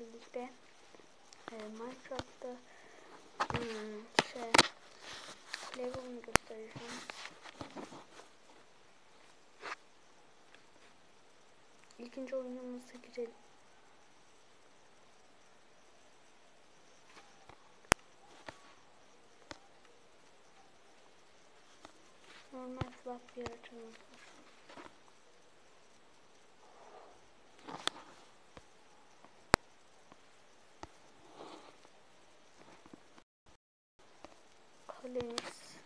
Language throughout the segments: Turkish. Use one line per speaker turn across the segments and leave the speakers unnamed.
birlikte e, Minecraft'ta hmm, şey level'ını göstereceğim. İkinci oyunumuza girelim. Normal flap bir açalım. kalemiz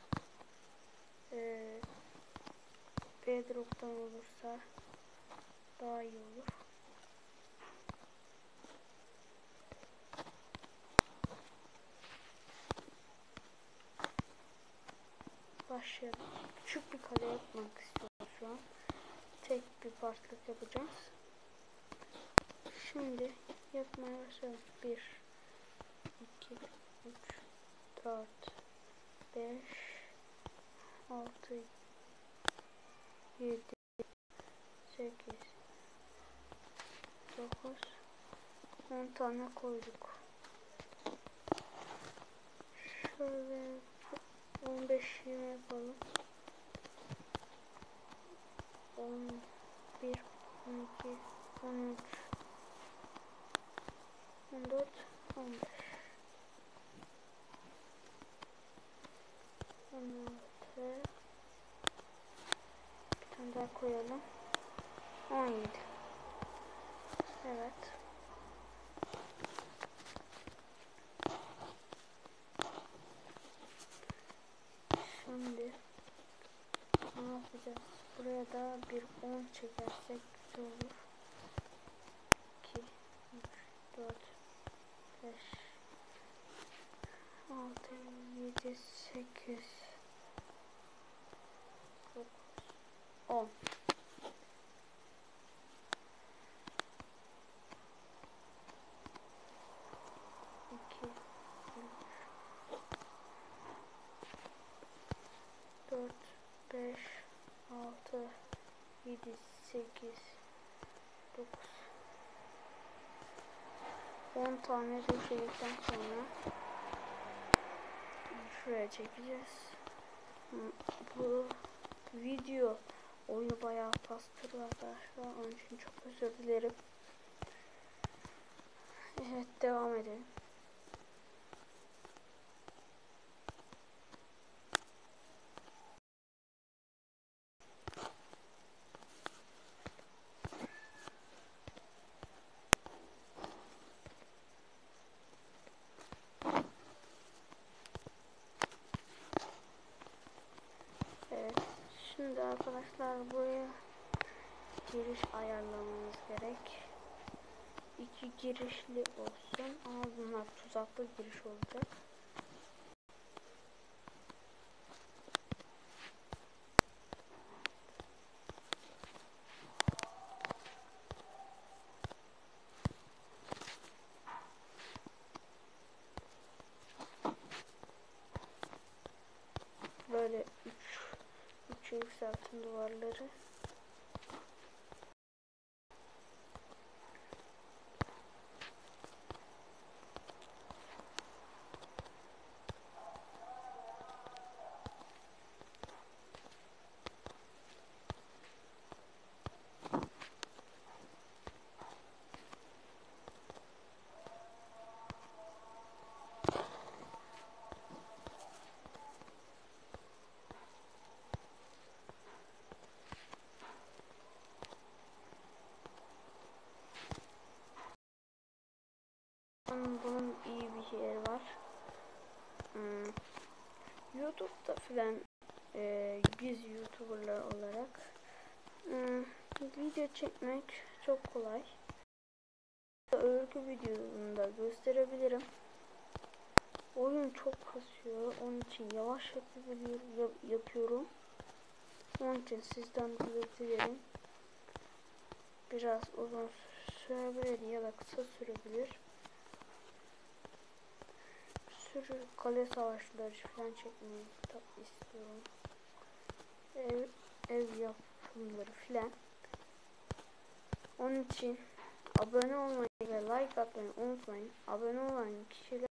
e, bedrock'tan olursa daha iyi olur. Başlayalım. Küçük bir kale yapmak istiyoruz şu an. Tek bir partlık yapacağız. Şimdi yapmaya başlayalım. 1 2 3 4 5 6 7 8 9 10 tane koyduk. Şöyle 15 20 yapalım. 11 12 13 14 15 16 daha koyalım. 17 evet. Şimdi ne yapacağız? Buraya da bir 10 çekersek güzel olur. 2 3 4 5 6 7 8 10 2 4 5 6 7 8 9 10 tane döşedikten sonra şuraya çekeceğiz. Bu video oyunu bayağı bastırdı arkadaşlar. Onun için çok özür dilerim. Evet devam edelim. Evet. Şimdi arkadaşlar buraya giriş ayarlamamız gerek. İki girişli olsun bunlar tuzaklı giriş olacak. Böyle üç, yükseltin duvarları. Bunun iyi bir yeri var. Hmm. YouTube'da filan e, biz YouTuber'lar olarak hmm, video çekmek çok kolay. Örgü videosunda gösterebilirim. Oyun çok kasıyor. Onun için yavaş yapıyorum. Onun için sizden özür dilerim. Biraz uzun sürebilir ya da kısa sürebilir sürü kale savaşları falan çekmeyi istiyorum. Ev, ev yapımları falan. Onun için abone olmayı ve like atmayı unutmayın. Abone olan kişiler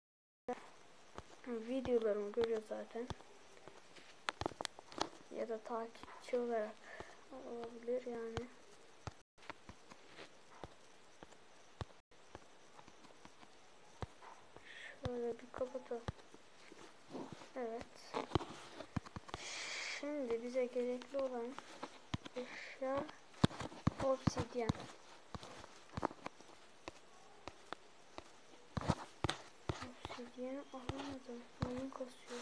videolarımı görüyor zaten. Ya da takipçi olarak olabilir yani. Şöyle bir kapatalım. Evet. Şimdi bize gerekli olan eşya obsidyen. Obsidyeni alamadım. Oyun kasıyor.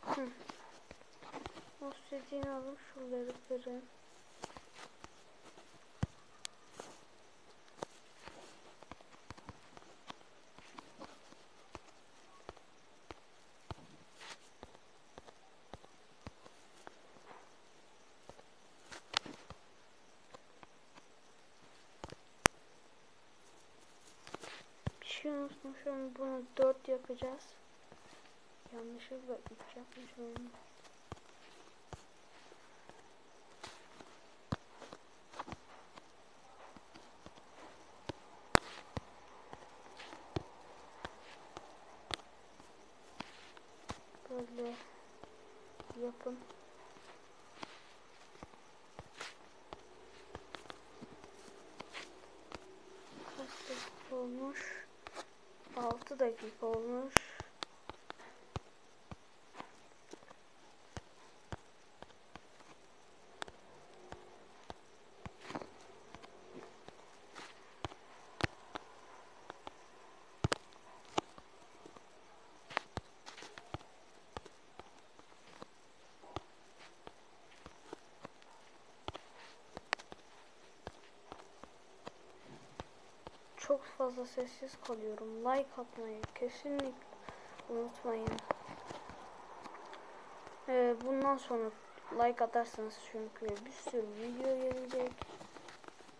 Hı. Obsidyeni alıp şuraları kırın. Şey unutmuşum. Bunu 4 yapacağız. Yanlışlıkla 3 yapmışım. Böyle yapın. Kaç dakika olmuş? 6 dakika olmuş. Çok fazla sessiz kalıyorum. Like atmayı kesinlikle unutmayın. Ee, bundan sonra like atarsanız çünkü bir sürü video gelecek.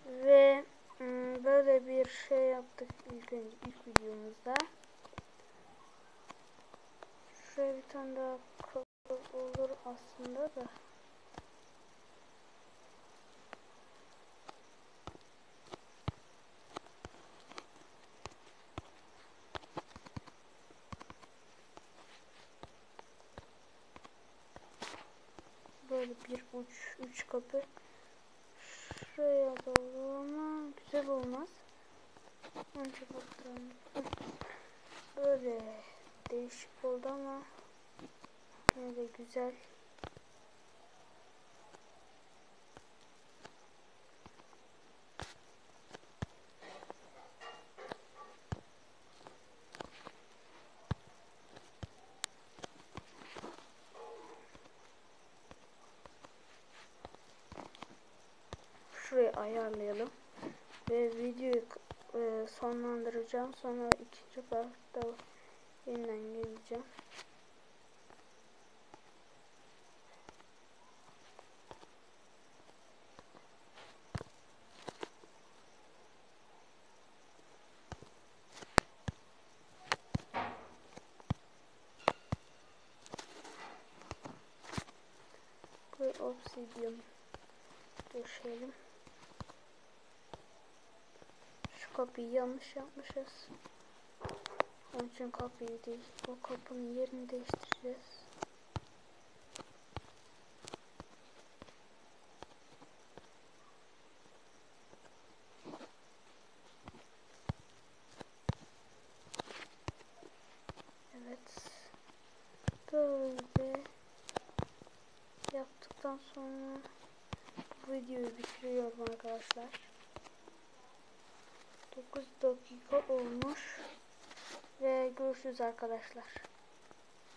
Ve ım, böyle bir şey yaptık ilk önce ilk videomuzda. Şuraya bir tane daha olur aslında da. Böyle bir uç, üç kapı. Şuraya doğru ama güzel olmaz. Önce bakalım. Böyle değişik oldu ama yine de güzel. Ayarlayalım. Ve videoyu e, sonlandıracağım. Sonra ikinci partta yeniden geleceğim. Obsidian döşeyelim. Şu kapıyı yanlış yapmışız. Onun için kapıyı değil, o kapının yerini değiştireceğiz. Evet. Böyle yaptıktan sonra videoyu bitiriyorum arkadaşlar. 9 dakika olmuş ve görüşürüz arkadaşlar.